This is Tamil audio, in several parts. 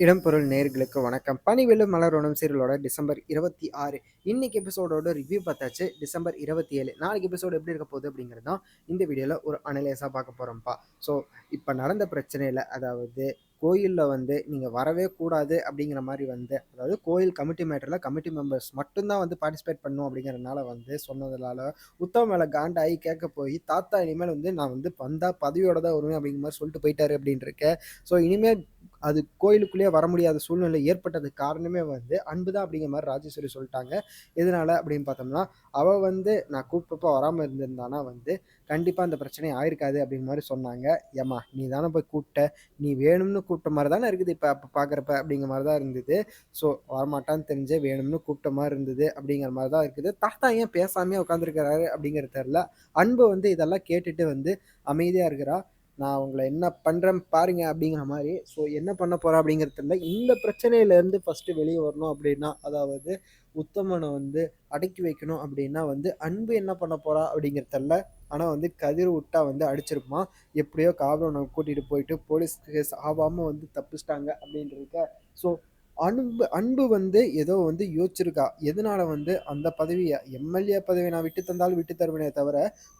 இடம்பொருள் நேர்களுக்கு வணக்கம். பனிவெல்லும் மலரோணம் சீரியலோட டிசம்பர் இருபத்தி ஆறு. இன்னைக்கு எபிசோடோட ரிவ்யூ பார்த்தாச்சு டிசம்பர் இருபத்தி ஏழு. நாளைக்கு எபிசோடு எப்படி இருக்க போகுது அப்படிங்கிறது தான் இந்த வீடியோவில் ஒரு அனலைஸாக பார்க்க போகிறோம்ப்பா ஸோ இப்போ நடந்த பிரச்சனையில் அதாவது கோயிலில் வந்து நீங்கள் வரவே கூடாது அப்படிங்கிற மாதிரி வந்து அதாவது கோயில் கமிட்டி மேட்டரில் கமிட்டி மெம்பர்ஸ் மட்டும்தான் வந்து பார்ட்டிசிபேட் பண்ணும் அப்படிங்கிறனால வந்து சொன்னதுனால உத்தவ மேலே காண்டாகி கேட்க போய் தாத்தா இனிமேல் வந்து நான் வந்து வந்தால் பதவியோட தான் வருவேன் அப்படிங்கிற மாதிரி சொல்லிட்டு போயிட்டாரு அப்படின்னு இருக்கேன் ஸோ இனிமேல் அது கோயிலுக்குள்ளேயே வர முடியாத சூழ்நிலை ஏற்பட்டதுக்கு காரணமே வந்து அன்பு தான் அப்படிங்கிற மாதிரி ராஜேஸ்வரி சொல்லிட்டாங்க. எதனால அப்படின்னு பார்த்தோம்னா அவள் வந்து நான் கூப்பிட்டப்போ வராமல் இருந்திருந்தானா வந்து கண்டிப்பாக அந்த பிரச்சனை ஆயிருக்காது அப்படிங்கிற மாதிரி சொன்னாங்க. ஏம்மா நீ தானே போய் கூப்பிட்ட நீ வேணும்னு கூப்பிட்ட மாதிரி தானே இருக்குது இப்போ அப்போ பார்க்குறப்ப அப்படிங்கிற மாதிரி தான் இருந்தது. ஸோ வரமாட்டான்னு தெரிஞ்சு வேணும்னு கூப்பிட்ட மாதிரி இருந்தது அப்படிங்கிற மாதிரி தான் இருக்குது. தாத்தா ஏன் பேசாமே உட்காந்துருக்கிறாரு அப்படிங்கிறது தெரில அன்பு வந்து இதெல்லாம் கேட்டுட்டு வந்து அமைதியாக இருக்கிறா. நான் உங்களை என்ன பண்ணுறேன் பாருங்க அப்படிங்கிற மாதிரி. ஸோ என்ன பண்ண போகிறா அப்படிங்கிறது இல்லை இந்த பிரச்சனையிலேருந்து ஃபஸ்ட்டு வெளியே வரணும் அப்படின்னா அதாவது உத்தமனை வந்து அடக்கி வைக்கணும் அப்படின்னா வந்து அன்பு என்ன பண்ண போகிறா அப்படிங்கிறது இல்லை ஆனால் வந்து கதிர் விட்டா வந்து அடிச்சிருப்பான் எப்படியோ காவலனை கூட்டிகிட்டு போயிட்டு போலீஸ் கேஸ் ஆகாமல் வந்து தப்பிச்சிட்டாங்க அப்படின்றத ஸோ அன்பு அன்பு வந்து ஏதோ வந்து யோசிச்சிருக்கா. எதனால வந்து அந்த பதவியை எம்எல்ஏ பதவியை நான் விட்டு தந்தாலும் விட்டு தருவேனே தவிர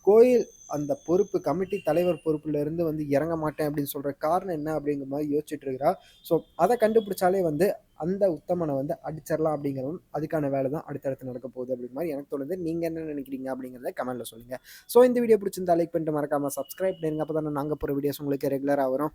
கோயில் அந்த பொறுப்பு கமிட்டி தலைவர் பொறுப்புல இருந்து வந்து இறங்க மாட்டேன் அப்படின்னு சொல்ற காரணம் என்ன அப்படிங்கிற மாதிரி யோசிச்சுட்டு இருக்கிறா ஸோ அதை கண்டுபிடிச்சாலே வந்து அந்த உத்தமனை வந்து அடிச்சிடலாம் அப்படிங்கிறதும் அதுக்கான வேலை தான் அடுத்தடுத்து நடக்க போகுது அப்படிங்கிற மாதிரி எனக்கு தோணுது. நீங்க என்ன நினைக்கிறீங்க அப்படிங்கிறத கமெண்ட்ல சொல்லுங்க. ஸோ இந்த வீடியோ பிடிச்சிருந்தா லைக் பண்ணிட்டு மறக்காம சப்ஸ்கிரைப் பண்ணுங்க அப்போ தானே நாங்கள் போகிற வீடியோஸ் உங்களுக்கு ரெகுலராக வரும்.